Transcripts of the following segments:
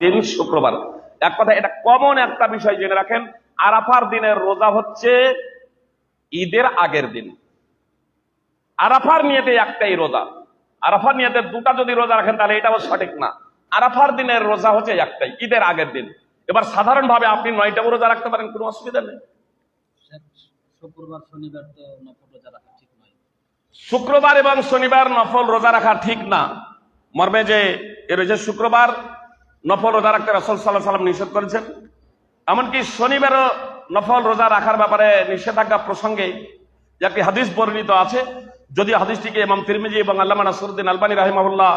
দিন শুক্রবার। এক কথা এটা কমন একটা বিষয় জেনে রাখেন আরাফার দিনের রোজা হচ্ছে ঈদের আগের দিন। আরাফার নিয়েতে একটাই রোজা। আরাফার নিয়েতে দুটা যদি রোজা রাখেন তাহলে এটাও সঠিক না। আরাফার দিনের রোজা হচ্ছে একটাই ঈদের আগের দিন। এবার সাধারণভাবে আপনি নয়টা রোজা রাখতে পারেন কোনো অসুবিধা নেই। শুক্রবার শনিবার তো নফল রোজা রাখা ঠিক নয়। শুক্রবার এবং শনিবার নফল রোজা রাখা ঠিক না। মর্মে যে এ রয়েছে শুক্রবার নফল রোজা রাখতে রসল সাল্লাহ সাল্লাম নিষেধ করেছেন। এমনকি শনিবারও নফল রোজা রাখার ব্যাপারে নিষেধাজ্ঞা প্রসঙ্গে একটি হাদিস বর্ণিত আছে। যদি হাদিসটিকে ইমাম তিরমিজি এবং আল্লামা নাসরুদ্দিন আলবানী রাহিমাহুল্লাহ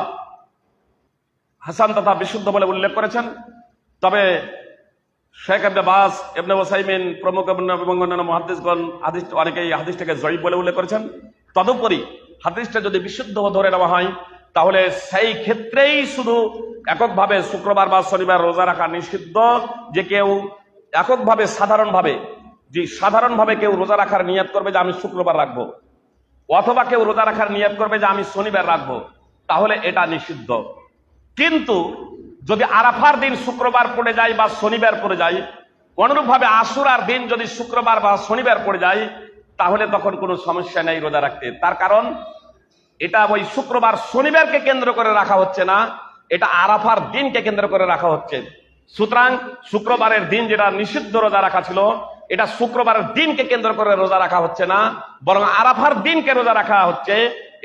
হাসান তথা বিশুদ্ধ বলে উল্লেখ করেছেন। তবে শেখ আব্দে বাস এবনে ওসাইমিন, প্রমুখ এবং অন্যান্য মহাদিসগণ হাদিস অনেকেই হাদিসটাকে জয়ী বলে উল্লেখ করেছেন। তদুপরি হাদিসটা যদি বিশুদ্ধ ধরে নেওয়া হয় তাহলে সেই ক্ষেত্রেই শুধু এককভাবে শুক্রবার বা শনিবার রোজা রাখা নিষিদ্ধ, যে কেউ এককভাবে সাধারণভাবে, যে সাধারণভাবে কেউ রোজা রাখার নিয়ত করবে যে আমি শুক্রবার রাখব, অথবা কেউ রোজা রাখার নিয়ত করবে যে আমি শনিবার রাখব, তাহলে এটা নিষিদ্ধ। কিন্তু যদি আরাফার দিন শুক্রবার পড়ে যায় বা শনিবার পড়ে যায়, অনুরূপভাবে আশুরার দিন যদি শুক্রবার বা শনিবার পড়ে যায়, তাহলে তখন কোনো সমস্যা নেই রোজা রাখতে। তার কারণ এটা ওই শুক্রবার শনিবারকে কেন্দ্র করে রাখা হচ্ছে না, এটা আরাফার দিনকে কেন্দ্র করে রাখা হচ্ছে। সুতরাং শুক্রবারের দিন যেটা নিষিদ্ধ রোজা রাখা ছিল, এটা শুক্রবারের দিনকে কেন্দ্র করে রোজা রাখা হচ্ছে না, বরং আরাফার দিনকে রোজা রাখা হচ্ছে।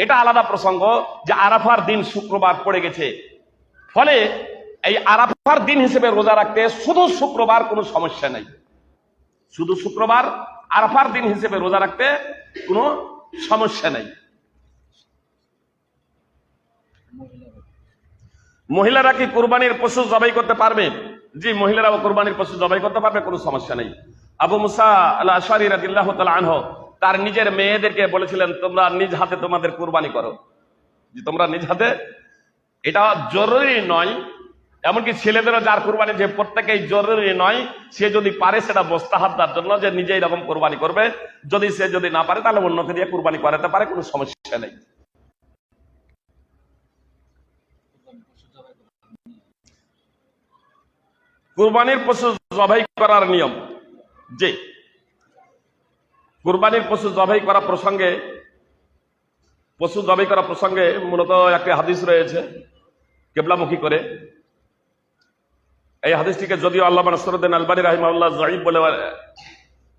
এটা আলাদা প্রসঙ্গ যে আরাফার দিন শুক্রবার পড়ে গেছে। ফলে এই আরাফার দিন হিসেবে রোজা রাখতে শুধু শুক্রবার কোনো সমস্যা নেই। শুধু শুক্রবার আরাফার দিন হিসেবে রোজা রাখতে কোনো সমস্যা নেই। মহিলারা কি কোরবানির পশু জবাই করতে পারবে? জি, মহিলারাও কোরবানির পশু জবাই করতে পারবে, কোনো সমস্যা নেই। আবু মুসা আল আশারি রাদিল্লাহ তাআলা তার নিজের মেয়েদেরকে বলেছিলেন, তোমরা নিজ হাতে তোমাদের কোরবানি করো। যে তোমরা নিজ হাতে, এটা জরুরি নয়। এমনকি ছেলেদেরও যার কোরবানি যে প্রত্যেকেই জরুরি নয়, সে যদি পারে সেটা মোস্তাহাব তার জন্য যে নিজে এরকম কোরবানি করবে। যদি সে যদি না পারে, তাহলে অন্যকে দিয়ে কোরবানি করাতে পারে, কোনো সমস্যা নেই। কোরবানির পশু জবাই করার নিয়ম। যে কুরবানির পশু জবাই করা প্রসঙ্গে, পশু জবাই করা প্রসঙ্গে মূলত একটি হাদিস রয়েছে, কেবলামুখী করে। এই হাদিসটিকে যদিও আল্লাহ নসরুদ্দিন আলবানী রাহিমাল্লাহ জয়ীব বলে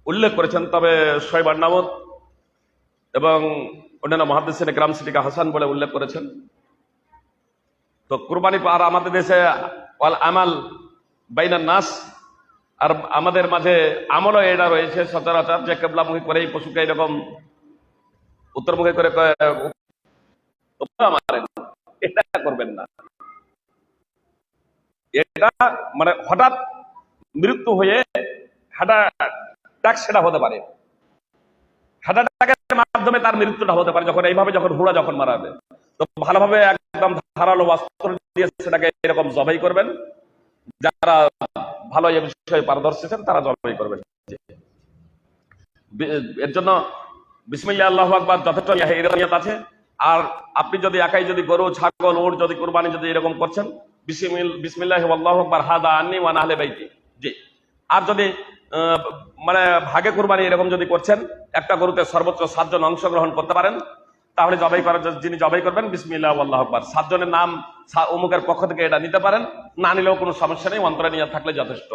উল্লেখ করেছেন, তবে শৈবান নামত এবং অন্যান্য মহাদিসিনে গ্রাম সিটিকে হাসান বলে উল্লেখ করেছেন। তো কুরবানি আর আমাদের দেশে আমাল বাইনার নাস, আর আমাদের মাঝে আমলও এটা রয়েছে সচরাচর যে কেবলামুখী করে এই পশুকে এরকম উত্তরমুখী করে। এটা করবেন না। এটা মানে হঠাৎ মৃত্যু হয়ে হার্ট অ্যাটাক সেটা হতে পারে। অ্যাটাকের মাধ্যমে তার মৃত্যুটা হতে পারে যখন, এইভাবে যখন হুড়া যখন মারা হবে তো ভালোভাবে একদম ধারালো অস্ত্র দিয়ে সেটাকে এরকম জবাই করবেন। যারা ভালো এ বিষয়ে পারদর্শী তারা জবাই করবেন। এর জন্য বিসমিল্লা আল্লাহ আকবার যথেষ্ট আছে। আর আপনি যদি একাই যদি গরু, ছাগল ওর যদি কোরবানি যদি এরকম করছেন, বিসমিল, বিসমিল্লাহ আল্লাহ আকবার হাদা আন্নি বাইতি। জি। আর যদি মানে ভাগে কোরবানি এরকম যদি করছেন, একটা গরুতে সর্বোচ্চ সাতজন অংশগ্রহণ করতে পারেন তাহলে জবাই করার যিনি জবাই করবেন, বিসমিল্লাহ আল্লাহ আকবার। সাতজনের নাম অমুকের পক্ষ থেকে এটা নিতে পারেন। না নিলেও কোনো সমস্যা নেই, অন্তরে নিয়ে থাকলে যথেষ্ট।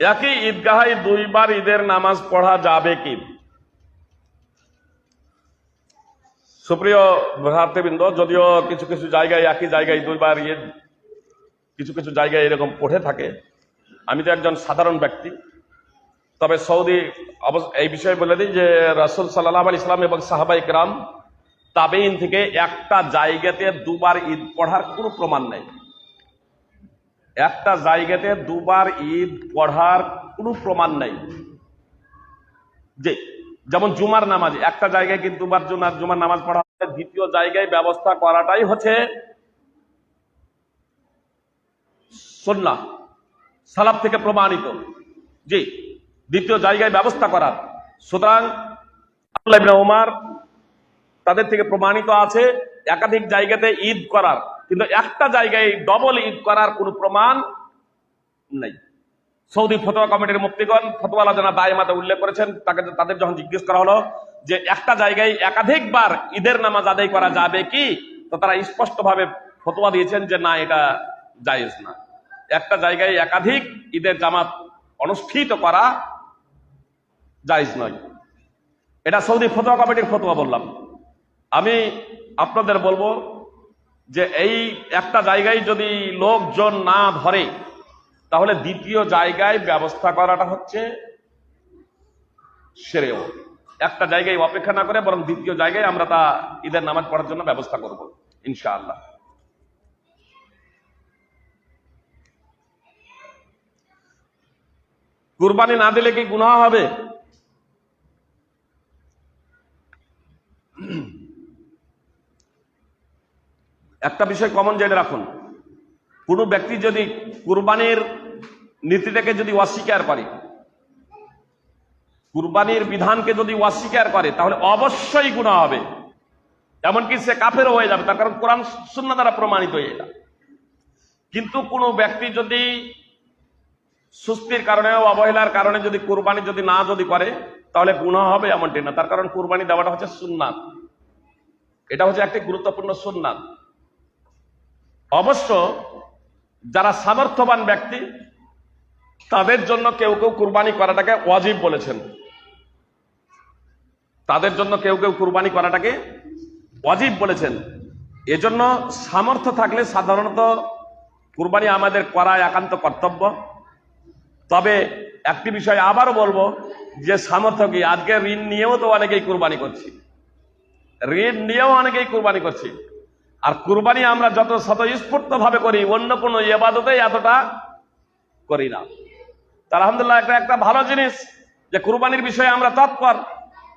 একই ঈদগাহে দুইবার ঈদের নামাজ পড়া যাবে কি? সুপ্রিয় ভ্রাতৃবৃন্দ, যদিও কিছু কিছু জায়গায় একই জায়গায় দুইবার ঈদ, কিছু কিছু জায়গায় এরকম পড়ে থাকে। আমি তো একজন সাধারণ ব্যক্তি। তবে সৌদি এই বিষয়ে বলে দিই যে রাসুল সাল্লাহ আলি ইসলাম এবং সাহাবাই ইকরাম তাবেইন থেকে একটা জায়গাতে দুবার ঈদ পড়ার কোনো প্রমাণ নেই। একটা জায়গাতে দুবার ঈদ পড়ার কোনো প্রমাণ নেই। যে, যেমন জুমার নামাজ, একটা জায়গায় কিন্তু দুবার জুমার জুমার নামাজ পড়া হয় দ্বিতীয় জায়গায় ব্যবস্থা করাটাই হচ্ছে সন্না সালাব থেকে প্রমাণিত। জি দ্বিতীয় জায়গায় ব্যবস্থা করার। সুতরাং আব্দুল্লাহ ওমর তাদের থেকে প্রমাণিত আছে, একাধিক জায়গাতে ঈদ করার। কিন্তু একটা জায়গায় ডবল ঈদ করার কোনো প্রমাণ নেই। সৌদি ফতোয়া কমিটির মুক্তিগণ ফতোয়ালা ফতোয়া আলোচনা দায়মাতে উল্লেখ করেছেন, তাকে তাদের যখন জিজ্ঞেস করা হলো যে একটা জায়গায় একাধিকবার ঈদের নামাজ আদায় করা যাবে কি, তো তারা স্পষ্টভাবে ফতোয়া দিয়েছেন যে না, এটা জায়েজ না। একটা জায়গায় একাধিক ঈদের জামাত অনুষ্ঠিত করা জায়েজ নয়। এটা সৌদি ফতোয়া কমিটির ফতোয়া বললাম। আমি আপনাদের বলব যে এই একটা জায়গায় যদি লোকজন না ধরে, তাহলে দ্বিতীয় জায়গায় ব্যবস্থা করাটা হচ্ছে সেরেও। একটা জায়গায় অপেক্ষা না করে বরং দ্বিতীয় জায়গায় আমরা তা ঈদের নামাজ পড়ার জন্য ব্যবস্থা করব, ইনশাআল্লাহ। কুরবানি না দিলে কি গুনাহ হবে? একটা বিষয় কমন জেনে রাখুন। কোনো ব্যক্তি যদি কুরবানির নীতিটাকে যদি অস্বীকার করে, কুরবানির বিধানকে যদি অস্বীকার করে, তাহলে অবশ্যই গুণা হবে। এমনকি সে কাফেরও হয়ে যাবে, তার কারণ কোরআন শূন্য দ্বারা প্রমাণিত হয়ে এটা। কিন্তু কোনো ব্যক্তি যদি সুস্থির কারণে অবহেলার কারণে যদি কুরবানি যদি না যদি করে, তাহলে গুণা হবে এমনটি না। তার কারণ কুরবানি দেওয়াটা হচ্ছে সুন্নাত। এটা হচ্ছে একটি গুরুত্বপূর্ণ সুন্নাত। অবশ্য যারা সামর্থ্যবান ব্যক্তি, তাদের জন্য কেউ কেউ কুরবানি করাটাকে ওয়াজিব বলেছেন। তাদের জন্য কেউ কেউ কুরবানি করাটাকে ওয়াজিব বলেছেন। এজন্য সামর্থ্য থাকলে সাধারণত কুরবানি আমাদের করা একান্ত কর্তব্য। তবে একটি বিষয় আবারও বলব যে সামর্থ্য কি? আজকে ঋণ নিয়েও তো অনেকেই কুরবানি করছি। ঋণ নিয়েও অনেকেই কুরবানি করছি। আর কুরবানি আমরা যত স্বতঃস্ফূর্ত ভাবে করি, অন্য কোনো ইবাদতে এতটা করি না। তা আলহামদুলিল্লাহ একটা একটা ভালো জিনিস যে কুরবানির বিষয়ে আমরা তৎপর।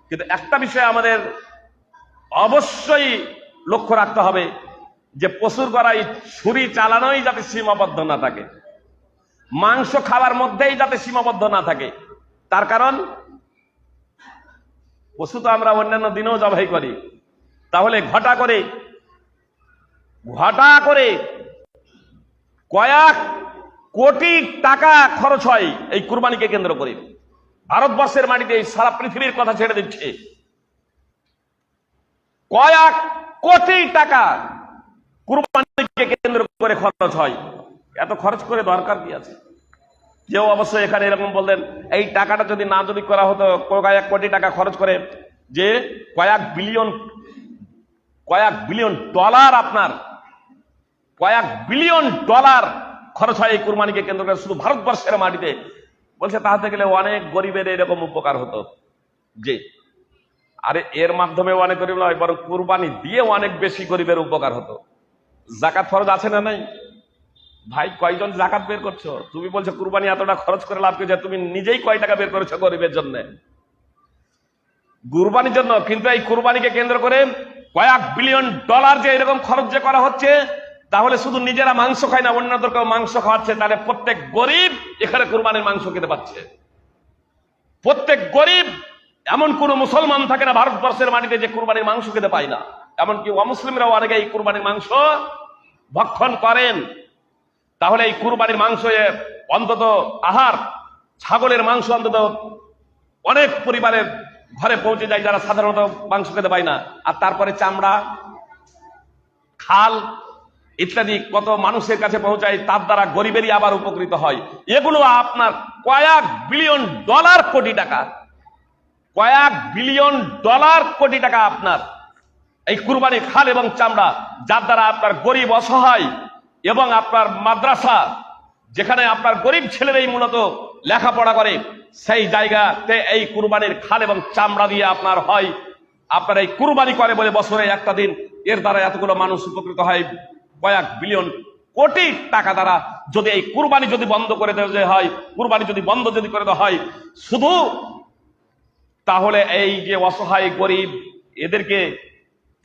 কিন্তু একটা বিষয় আমাদের অবশ্যই লক্ষ্য রাখতে হবে যে পশুর গড়াই ছুরি চালানোই যাতে সীমাবদ্ধ না থাকে। মাংস খাওয়ার মধ্যেই যাতে সীমাবদ্ধ না থাকে। তার কারণ, পশু তো আমরা অন্যান্য দিনেও জবাই করি। তাহলে ঘটা করে ঘটা করে কয়েক কোটি টাকা খরচ হয় এই কুরবানিকে কেন্দ্র করে। ভারতবর্ষের মাটিতে এই সারা পৃথিবীর কথা ছেড়ে দিচ্ছে। কয়েক কোটি টাকা কুরবানিকে কেন্দ্র করে খরচ হয়। এত খরচ করে দরকার কি আছে? কেউ অবশ্যই এখানে এরকম বললেন, এই টাকাটা যদি না যদি করা হতো, কয়েক কোটি টাকা খরচ করে যে কয়েক বিলিয়ন কয়েক বিলিয়ন ডলার আপনার কয়েক বিলিয়ন ডলার খরচ হয় এই কুরবানিকে কেন্দ্র করে, শুধু ভারতবর্ষের মাটিতে। বলছে তাহাতে গেলে অনেক গরিবের এরকম উপকার হতো। যে আরে, এর মাধ্যমে অনেক গরিব নয়, বরং কুরবানি দিয়ে অনেক বেশি গরিবের উপকার হতো। জাকাত ফরজ আছে না নাই? ভাই, কয়জন জাকাত বের করছ? তুমি বলছো, কুরবানি এতটা খরচ করে লাভ যে তুমি নিজেই কয় টাকা বের করেছ গরিবের জন্য? কুরবানির জন্য, কিন্তু এই কুরবানিকে কেন্দ্র করে কয়েক বিলিয়ন ডলার যে এরকম খরচ যে করা হচ্ছে তাহলে শুধু নিজেরা মাংস খায় না অন্যদেরকেও মাংস খাওয়াচ্ছে, তাহলে প্রত্যেক গরিব এখানে কুরবানির মাংস খেতে পাচ্ছে। প্রত্যেক গরিব, এমন কোন মুসলমান থাকে না ভারতবর্ষের মাটিতে যে কুরবানির মাংস খেতে পায় না। এমনকি অমুসলিমরাও অনেকে এই কুরবানির মাংস ভক্ষণ করেন। তাহলে এই কুরবানির মাংস অন্তত আহার, ছাগলের মাংস অন্তত অনেক পরিবারের ঘরে পৌঁছে যায় যারা সাধারণত মাংস খেতে পায় না। আর তারপরে চামড়া, খাল ইত্যাদি কত মানুষের কাছে পৌঁছায়, তার দ্বারা গরিবেরই আবার উপকৃত হয়। এগুলো আপনার কয়েক বিলিয়ন ডলার কোটি টাকা। কয়েক বিলিয়ন ডলার কোটি টাকা আপনার। এই কুরবানি খাল এবং চামড়া, যার দ্বারা আপনার গরিব অসহায় এবং আপনার মাদ্রাসা, যেখানে আপনার গরিব ছেলেরাই মূলত লেখাপড়া করে, সেই জায়গাতে এই কুরবানির খাল এবং চামড়া দিয়ে আপনার হয়। আপনার এই কুরবানি করে বলে বছরে একটা দিন, এর দ্বারা এতগুলো মানুষ উপকৃত হয়। কয়েক বিলিয়ন কোটি টাকা দ্বারা যদি এই কুরবানি যদি বন্ধ করে দেওয়া হয়, কুরবানি যদি বন্ধ যদি করে দেওয়া হয়, শুধু তাহলে এই যে অসহায় গরিব, এদেরকে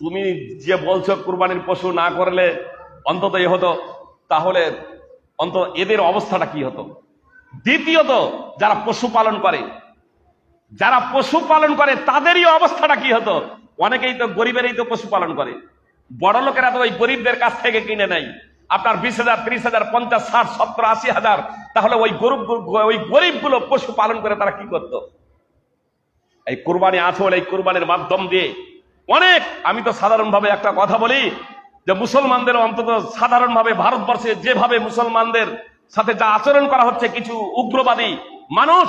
তুমি যে বলছো কুরবানির পশু না করলে অন্তত এ হতো, তাহলে অন্তত এদের অবস্থাটা কি হতো? দ্বিতীয়ত, যারা পশু পালন করে, যারা পশু পালন করে, তাদেরই অবস্থাটা কি হতো? অনেকেই তো গরিবেরই তো পশু পালন করে। বড় লোকেরা তো ওই গরিবদের কাছ থেকে কিনে নেয়। আপনার বিশ হাজার, ত্রিশ হাজার, পঞ্চাশ, ষাট, সত্তর, আশি হাজার, তাহলে ওই গরিব, ওই গরিবগুলো পশু পালন করে তারা কি করতো? এই কুরবানি আসল এই কুরবানির মাধ্যম দিয়ে। অনেক, আমি তো সাধারণভাবে একটা কথা বলি, যে মুসলমানদের অন্তত সাধারণভাবে ভারতবর্ষে যেভাবে মুসলমানদের সাথে যা আচরণ করা হচ্ছে, কিছু উগ্রবাদী মানুষ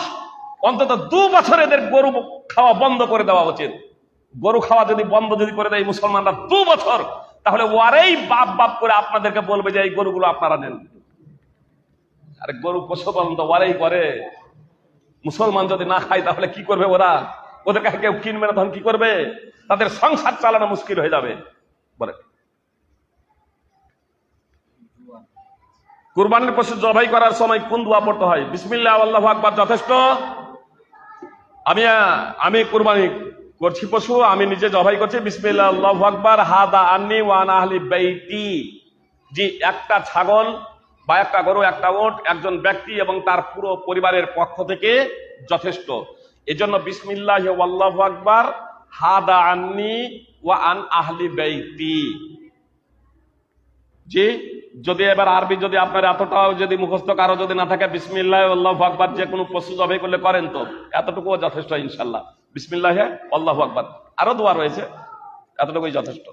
অন্তত দু বছর এদের গরু খাওয়া বন্ধ করে দেওয়া উচিত। গরু খাওয়া যদি বন্ধ যদি করে দেয় মুসলমানরা দু বছর, তাহলে ওয়ারেই বাপ বাপ করে আপনাদেরকে বলবে যে এই গরুগুলো আপনারা নেন। আরে গরু পশুপালন তো ওয়ারেই করে। মুসলমান যদি না খায়, তাহলে কি করবে ওরা? ওদের কাছে কেউ কিনবে না, তখন কি করবে? তাদের সংসার চালানো মুশকিল হয়ে যাবে। বলে। কুরবানির পশু জবাই করার সময় কোন দোয়া পড়তে হয়? বিসমিল্লাহ, আল্লাহ আকবার, যথেষ্ট? আমি আমি কুরবানি করছি পশু, আমি নিজে জবাই করছি, বিসমিল্লাহ আকবার, হাদা আন্নি ওয়ান আহলি বেইতি। জি, একটা ছাগল বা একটা গরু, একটা ওট একজন ব্যক্তি এবং তার পুরো পরিবারের পক্ষ থেকে যথেষ্ট। এজন্য বিসমিল্লাহ আল্লাহ আকবার, হাদা আন্নি ওয়া আন আহলি বেইতি। জি, যদি এবার আরবি যদি আপনার এতটাও যদি মুখস্থ কারও যদি না থাকে, বিসমিল্লাহ আল্লাহ আকবার, যে কোনো পশু জবাই করলে করেন তো। এতটুকুও যথেষ্ট ইনশাল্লাহ বিসমিল্লাহ, আল্লাহ আকবার। আরও দোয়া রয়েছে, এতটুকুই যথেষ্ট।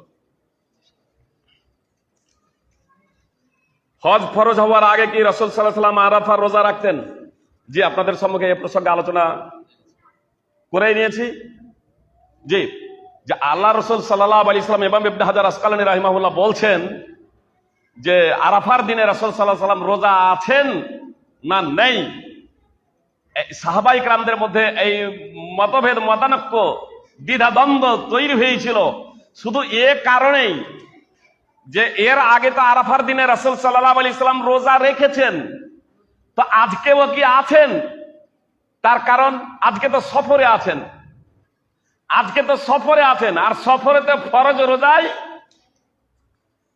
হজ ফরজ হওয়ার আগে কি রসুল সাল্লাহ সাল্লাম আরাফার রোজা রাখতেন? জি, আপনাদের সম্মুখে এ প্রসঙ্গে আলোচনা করে নিয়েছি। জি, যে আল্লাহ রসুল সাল্লাহ আলী ইসলাম এবং ইবনে হাজার আসকালানি রাহিমাহুল্লাহ বলছেন যে আরাফার দিনে রসুল সাল্লাহ সাল্লাম রোজা আছেন না নেই? সাহাবাই ক্রামদের মধ্যে এই মতভেদ মতানক্য, দ্বিধাদ্বন্দ্ব তৈরি হয়েছিল। শুধু এ কারণেই যে এর আগে তো আরাফার দিনে রাসুল সাল্লাহ আলী ইসলাম রোজা রেখেছেন, তো আজকেও কি আছেন? তার কারণ আজকে তো সফরে আছেন। আজকে তো সফরে আছেন, আর সফরে তো ফরজ রোজাই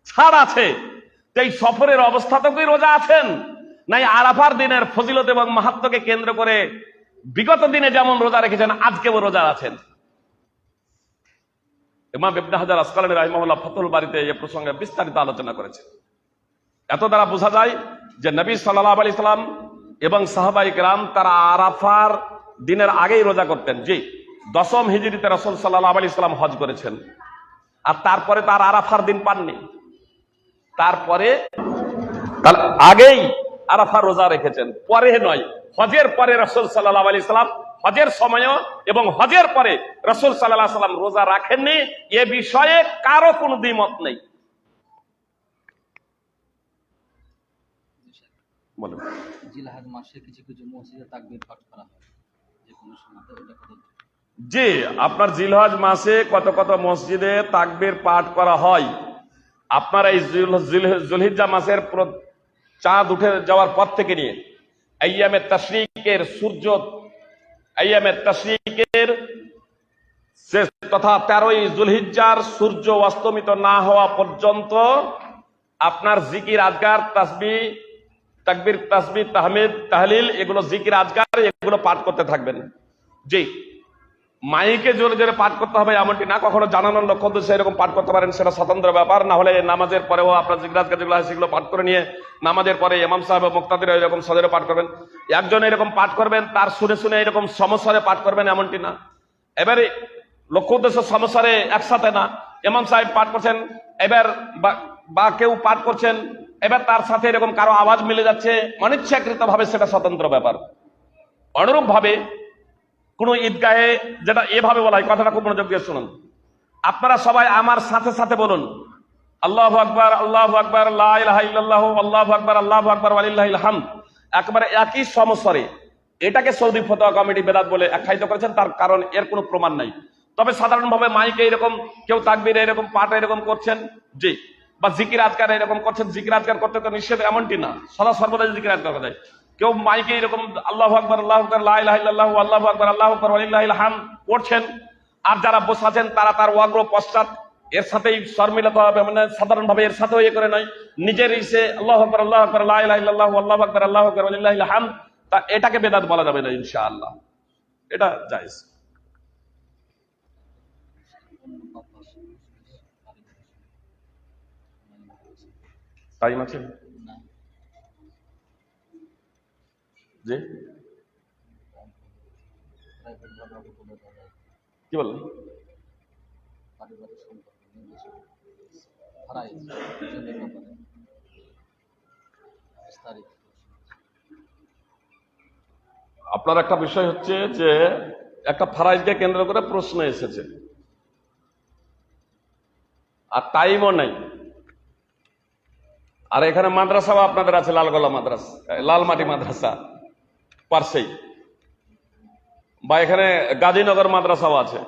ছাড় আছে। তো এই সফরের অবস্থাতেই রোজা আছেন? নাই আরাফার দিনের ফজিলত এবং মাহাত্মকে কেন্দ্র করে বিগত দিনে যেমন রোজা রেখেছেন, আজকেও রোজা আছেন। ফতুল বাড়িতে এ প্রসঙ্গে বিস্তারিত আলোচনা করেছে এত দ্বারা বোঝা যায় যে নবী সাল্লাহ সাল্লাম এবং সাহাবাই রাম তারা আরাফার দিনের আগেই রোজা করতেন। জি, দশম হিজড়িতে রসুল সাল্লাহ আলি সাল্লাম হজ করেছেন। আর তারপরে তার আরাফার দিন পাননি। তারপরে তার আগেই আরাফার রোজা রেখেছেন। পরে নয় হজের পরে রসুল সাল্লাহ আলি সাল্লাম হজের সময়ও এবং হজের পরে রসুল সাল্লাহ সাল্লাম রোজা রাখেননি এ বিষয়ে কারও কোনো দ্বিমত নেই। বলুন। জিলহাজ মাসে কিছু কিছু মসজিদে তাকবির পাঠ করা হয় যে কোনো সময় ওটা কত জি আপনার জিলহজ মাসে কত কত মসজিদে তাকবীর পাঠ করা হয়? আপনার এই জিল- জিল- মাসের চাঁদ উঠে যাওয়ার পর থেকে নিয়ে। আইয়ামের তাশরিকের সূর্য আয়ামে তাশরিকের শেষ তথা তেরোই জুলহিজ্জার সূর্য অস্তমিত না হওয়া পর্যন্ত আপনার জিকির আজগার, তাসবি, তাকবির, তাসবি, তাহমিদ, তাহলিল, এগুলো জিকির আজগার, এগুলো পাঠ করতে থাকবেন। জি। মাইকে জোরে জোরে পাঠ করতে হবে এমনটি না কখনো জানানোর লক্ষ্য উদ্দেশ্যে এরকম পাঠ করতে পারেন, সেটা স্বতন্ত্র ব্যাপার। না হলে নামাজের পরেও আপনার জিজ্ঞাসা যেগুলো হয় সেগুলো পাঠ করে নিয়ে নামাজের পরে ইমাম সাহেব মুক্তাদের এরকম সদরে পাঠ করবেন। একজন এরকম পাঠ করবেন, তার শুনে শুনে এরকম সমস্যারে পাঠ করবেন, এমনটি না। এবারে লক্ষ্য উদ্দেশ্য সমস্যারে একসাথে না। ইমাম সাহেব পাঠ করছেন, এবার বা- কেউ পাঠ করছেন, এবার তার সাথে এরকম কারও আওয়াজ মিলে যাচ্ছে অনিচ্ছাকৃত ভাবে সেটা স্বতন্ত্র ব্যাপার। অনুরূপ ভাবে কোন ঈদগাহে যেটা এভাবে বলা হয়, কথাটা খুব মনোযোগ দিয়ে শুনুন। আপনারা সবাই আমার সাথে সাথে বলুন, আল্লাহ আকবর আল্লাহ আকবর আল্লাহ আল্লাহ আকবর আল্লাহ আকবর আলিল্লাহাম একবারে একই সমস্বরে। এটাকে সৌদি ফতোয়া কমিটি বেদাত বলে আখ্যায়িত করেছেন, তার কারণ এর কোনো প্রমাণ নাই। তবে সাধারণভাবে মাইকে এরকম কেউ তাকবির এরকম, পাঠ এরকম করছেন? জি। বা জিকির আজকার এরকম করছেন? জিকির আজকার করতে তো নিষেধ এমনটি না। সদা সর্বদা জিকির আজকার করা যায়। কেউ মাইকে এরকম আল্লাহ আকবর আল্লাহ আকবর আল্লাহ আল্লাহ আল্লাহ আকবর আল্লাহ আকবর আলিল্লাহাম করছেন আর যারা বসে আছেন, তারা তার অগ্র পশ্চাৎ এর সাথেই স্বর মিলাতে হবে মানে সাধারণভাবে এর সাথেও ইয়ে করে নয়। নিজের ইসে আল্লাহ আকবর আল্লাহ আকবর আল্লাহ আল্লাহ আল্লাহ আকবর আল্লাহ আকবর আলিল্লাহাম তা এটাকে বেদাত বলা যাবে না, ইনশাআল্লাহ। এটা জায়েজ। টাইম আছে না যে প্রাইভেট ভাবে বলে দেওয়া যায় কি বললেন পারিবারিক সম্পর্ক নিয়ে বেশি হারাই জমির ব্যাপারে বিস্তারিত আপনার একটা বিষয় হচ্ছে যে, একটা ফারাইজকে কেন্দ্র করে প্রশ্ন এসেছে। আর টাইমও নেই। আর এখানে মাদ্রাসাও আপনাদের আছে, লালগোলা মাদ্রাসা, লালমাটি মাদ্রাসা। পার্সেই বা এখানে গাজীনগর মাদ্রাসাও আছে।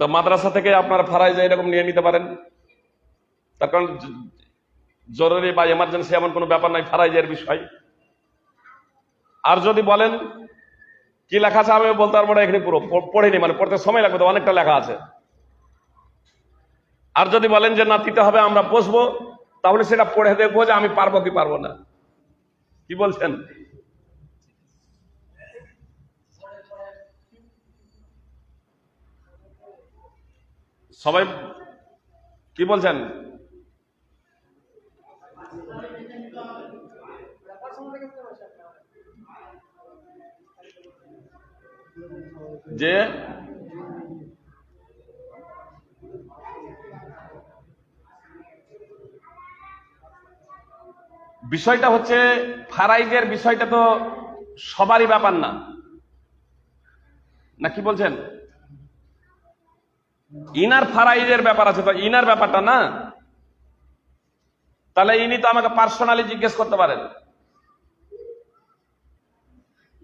তো মাদ্রাসা থেকে আপনার ফারাইজ এরকম নিয়ে নিতে পারেন। তার কারণ জরুরি বা এমার্জেন্সি এমন কোনো ব্যাপার নাই ফারাইজের বিষয়। আর যদি বলেন, কি লেখা আছে আমি বলতে পারব না, এখানে পুরো পড়িনি মানে পড়তে সময় লাগবে, তো অনেকটা লেখা আছে। আর যদি বলেন যে না, দিতে হবে, আমরা বসবো, তাহলে সেটা পড়ে দেখব যে আমি পারব কি পারব না। কি বলছেন? সবাই কি বলছেন? যে বিষয়টা হচ্ছে, ফারাইজের বিষয়টা তো সবারই ব্যাপার না। না, কি বলছেন? ইনার ফারাইজের ব্যাপার আছে তো, ইনার ব্যাপারটা না? তাহলে ইনি তো আমাকে পার্সোনালি জিজ্ঞেস করতে পারেন।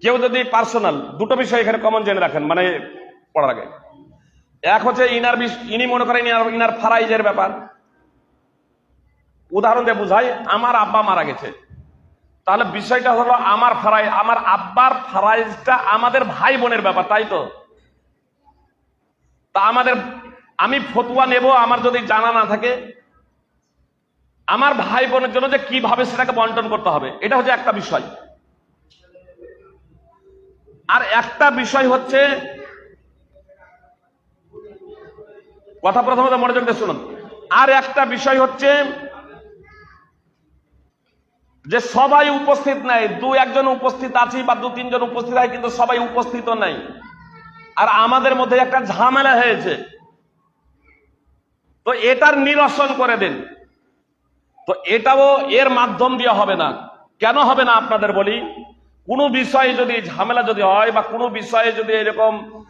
কেউ যদি পার্সোনাল, দুটো বিষয় এখানে কমন জেনে রাখেন মানে পড়ার আগে। এক হচ্ছে ইনার ইনি মনে করেন ইনার ফারাইজের ব্যাপার। উদাহরণ দিয়ে বুঝাই, আমার আব্বা মারা গেছে। তাহলে বিষয়টা হলো আমার ফারাই, আমার আব্বার ফারাইজটা আমাদের ভাই বোনের ব্যাপার, তাই তো? তা আমাদের আমি ফতুয়া নেব, আমার যদি জানা না থাকে, আমার ভাই বোনের জন্য যে কীভাবে সেটাকে বন্টন করতে হবে, এটা হচ্ছে একটা বিষয়। আর একটা বিষয় হচ্ছে, কথা প্রথমত মনোযোগ দিয়ে শুনুন। আর একটা বিষয় হচ্ছে যে সবাই উপস্থিত নাই, দু একজন উপস্থিত আছি বা দু তিনজন উপস্থিত হয় কিন্তু সবাই উপস্থিত নাই। আর আমাদের মধ্যে একটা ঝামেলা হয়েছে। তো এটার নিরসন করে দিন। তো এটাও এর মাধ্যম দিয়ে হবে না। কেন হবে না আপনাদের বলি? কোনো বিষয়ে যদি ঝামেলা যদি হয় বা কোনো বিষয়ে যদি এরকম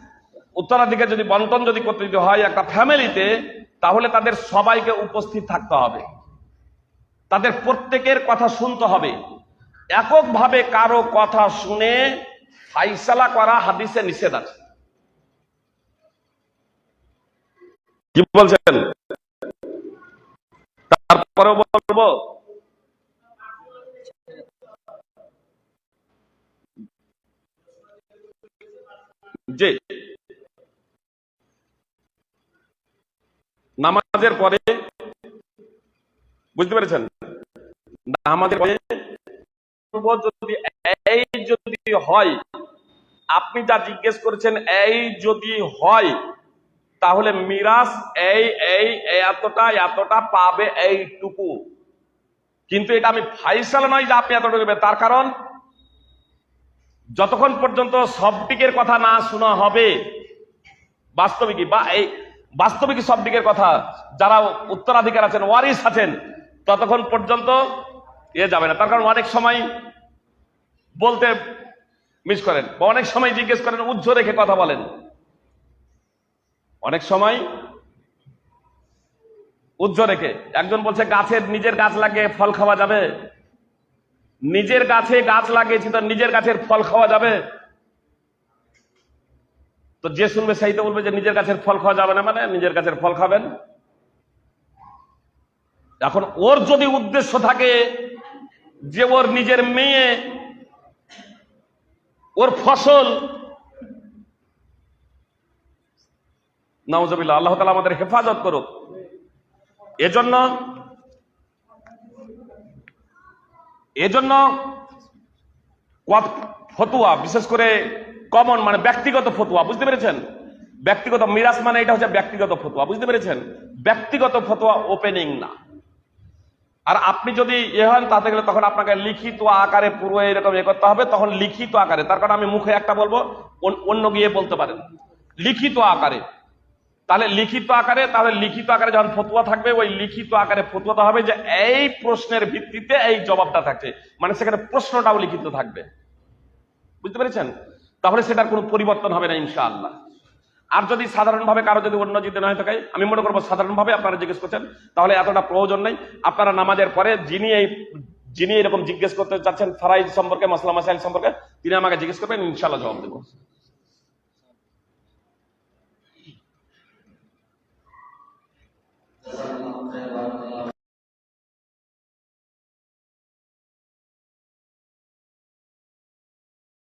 উত্তরাধিকার যদি বন্টন যদি করতে যদি হয় একটা ফ্যামিলিতে, তাহলে তাদের সবাইকে উপস্থিত থাকতে হবে। তাদের প্রত্যেকের কথা শুনতে হবে। এককভাবে কারও কথা শুনে ফাইসালা করা হাদিসে নিষেধ আছে। কি বলছেন? তারপরেও বলব। যে নামাজের পরে, বুঝতে পেরেছেন? নামাজের পরে যদি, এই যদি হয়, আপনি যা জিজ্ঞেস করেছেন, এই যদি হয় তাহলে মিরাস এই এই এতটা এতটা পাবে এইটুকু। কিন্তু এটা আমি ফাইসালা নয় যে আপনি এতটুকু দেবেন। তার কারণ, যতক্ষণ পর্যন্ত সব দিকের কথা না শোনা হবে, বাস্তবিকই বা এই বাস্তবিক সব দিকের কথা, যারা উত্তরাধিকার আছেন ওয়ারিস আছেন, ততক্ষণ পর্যন্ত এ যাবে না। তার কারণ অনেক সময় বলতে মিস করেন বা অনেক সময় জিজ্ঞেস করেন উজ্জ রেখে কথা বলেন। অনেক সময় উজ্জ্ব রেখে একজন বলছে, গাছের নিজের গাছ লাগিয়ে ফল খাওয়া যাবে? নিজের গাছে গাছ লাগিয়েছি তো নিজের গাছের ফল খাওয়া যাবে? তো যে শুনবে সেই তো বলবে যে, নিজের গাছের ফল খাওয়া যাবে না মানে নিজের গাছের ফল খাবেন? এখন ওর যদি উদ্দেশ্য থাকে যে ওর নিজের মেয়ে, ওর ফসল নাউজবিল্লা আল্লাহ তালা আমাদের হেফাজত করুক। এজন্য এজন্য ফতুয়া, বিশেষ করে কমন মানে ব্যক্তিগত ফতুয়া, বুঝতে পেরেছেন? ব্যক্তিগত মিরাজ মানে এটা হচ্ছে ব্যক্তিগত ফতুয়া, বুঝতে পেরেছেন? ব্যক্তিগত ফতুয়া ওপেনিং না। আর আপনি যদি এ হন, তাতে গেলে তখন আপনাকে লিখিত আকারে পুরো এরকম এ করতে হবে, তখন লিখিত আকারে, তার কারণ আমি মুখে একটা বলব, অন- অন্য গিয়ে বলতে পারেন। লিখিত আকারে। তাহলে লিখিত আকারে, তাহলে লিখিত আকারে যখন ফতুয়া থাকবে, ওই লিখিত আকারে ফতুয়াটা হবে যে এই প্রশ্নের ভিত্তিতে এই জবাবটা থাকছে। মানে সেখানে প্রশ্নটাও লিখিত থাকবে। বুঝতে পেরেছেন? তাহলে সেটার কোনো পরিবর্তন হবে না, ইনশাআল্লাহ। আর যদি সাধারণভাবে কারও যদি অন্য যদি না থাকে আমি মনে করব সাধারণভাবে আপনারা জিজ্ঞেস করছেন, তাহলে এতটা প্রয়োজন নেই। আপনারা নামাজের পরে যিনি এই যিনি এরকম জিজ্ঞেস করতে চাচ্ছেন ফারাইজ সম্পর্কে, মাসলা মাসাইল সম্পর্কে, তিনি আমাকে জিজ্ঞেস করবেন, ইনশাআল্লাহ জবাব দেবো।